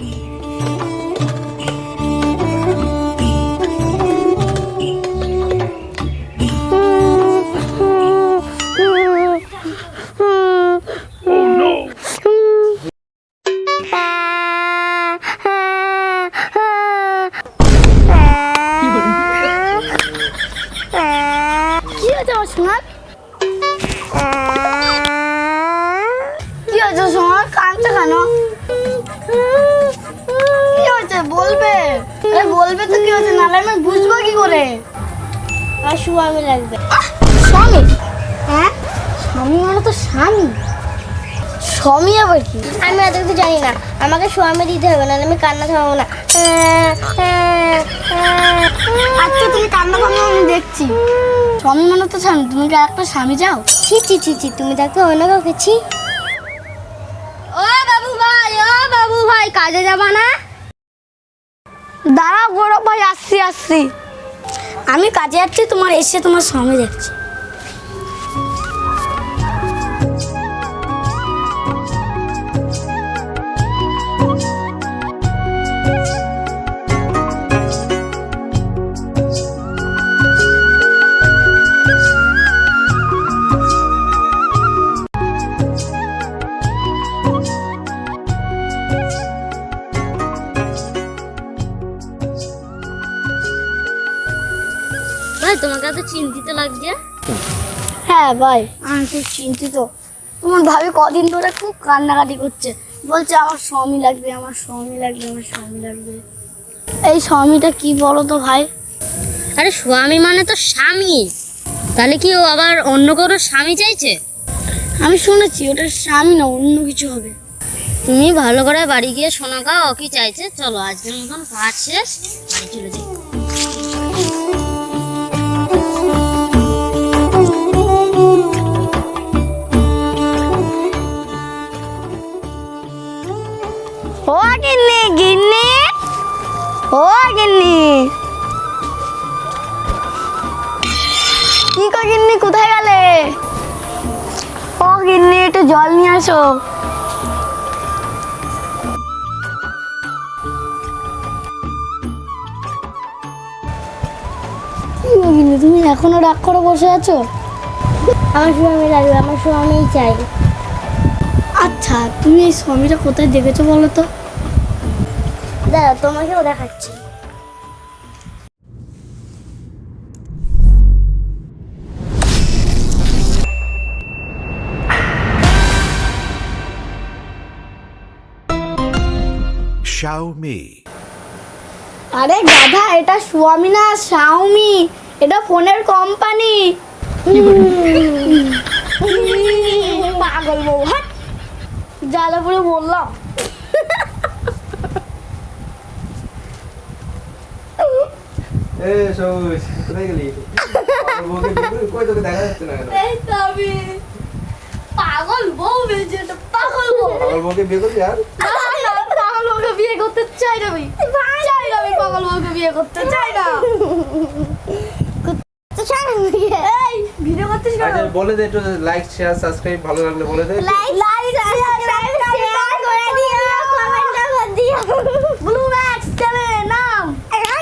সোনার? কি হয়েছে সোনার? কাঁদছে কেন? বলবে তো কি হয়েছে নাহলে আমি বুঝব কি করে? আর স্বামী লাগবে। স্বামী। হ্যাঁ? স্বামী মানে তো স্বামী। স্বামী আবার কি? আমি এত কিছু জানি না। আমাকে স্বামী দিতে হবে না আমি কান্না থামাবো না। আচ্ছা তুমি কান্না কান্না আমি দেখছি। স্বামী মানে তো স্বামী। তুমি কি একটা স্বামী যাও ছি ছি ছি ছি, তুমি দেখো অন্য কাউকে। ছি। ও বাবু ভাই, ও বাবু ভাই, কাজে যাবা না? আসছি আসছি। আমি কাজে যাচ্ছি তোমার এসে তোমার স্বামী দেখছি। ভাই তোমাকে এত চিন্তিত লাগছে? হ্যাঁ ভাই আমি খুব চিন্তিত। তোমার ভাবি কদিন ধরে খুব কান্নাকাটি করছে। বলছে আমার স্বামী লাগবে আমার স্বামী লাগবে আমার স্বামী লাগবে। এই স্বামীটা কি বলো তো ভাই? আরে স্বামী মানে তো স্বামী। তাহলে কি ও আবার অন্য কারও স্বামী চাইছে? আমি শুনেছি ওটা স্বামী না অন্য কিছু হবে। তুমি ভালো করে বাড়ি গিয়ে শোনা খাও ও কি চাইছে? চলো আজকের মতন কাজ শেষ। চলে যাই। জল নিয়ে আসো। তুমি এখনও রাগ করে বসে আছো? আমার স্বামী লাগবে আমার স্বামীই চাই। আচ্ছা তুমি এই স্বামীটা কোথায় দেখেছ বলো তো? দাদা তোমাকেও দেখাচ্ছি। Xiaomi. আরে গাধা এটা স্বামী না শাওমি এটা ফোনের কোম্পানি পাগল বউ হাট জ্বালা পুরো বললাম। এ সবুজ কোথায় গেলি? আমার বউকে বিয়ে করে কই তোকে দেখা যাচ্ছে না কেন? এই তো আমি পাগল বউ পাগল বউ। আমার বউকে বিয়ে করবি আর না, না, পাগল বউকে বিয়ে করতে চাই না আমি চাই না আমি পাগল বউকে বিয়ে করতে চাই না এই ভিডিও করতেছ কেন আচ্ছা বলে দে একটু লাইক শেয়ার সাবস্ক্রাইব ভালো লাগলে বলে দে লাইক লাইক শেয়ার সাবস্ক্রাইব করে দিও কমেন্ট করে দিও